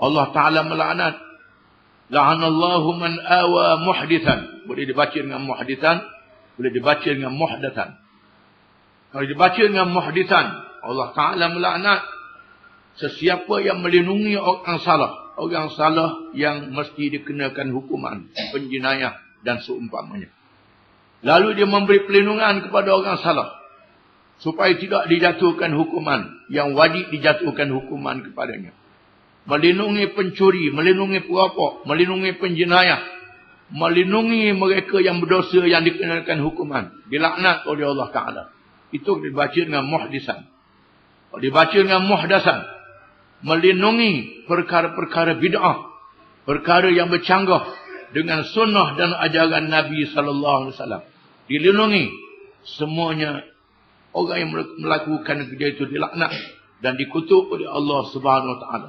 Allah Ta'ala melaknat. La'anallahu man awa muhdithan. Boleh dibaca dengan muhdithan. Boleh dibaca dengan muhdatan. Kalau dibaca dengan muhdithan. Allah Ta'ala melaknat. Sesiapa yang melindungi orang salah. Orang salah yang mesti dikenakan hukuman. Penjenayah dan seumpamanya. Lalu dia memberi pelindungan kepada orang salah supaya tidak dijatuhkan hukuman yang wajib dijatuhkan hukuman kepadanya. Melindungi pencuri, melindungi perampok, melindungi penjenayah, melindungi mereka yang berdosa yang dikenakan hukuman. Dilaknat oleh Allah Taala. Itu dibaca dengan muhdisan. Dibaca dengan muhdasan, melindungi perkara-perkara bid'ah, perkara yang bercanggah dengan sunnah dan ajaran Nabi sallallahu alaihi wasallam. Dilindungi semuanya Orang yang melakukan kerja itu dilaknat dan dikutuk oleh Allah Subhanahu Wa Taala.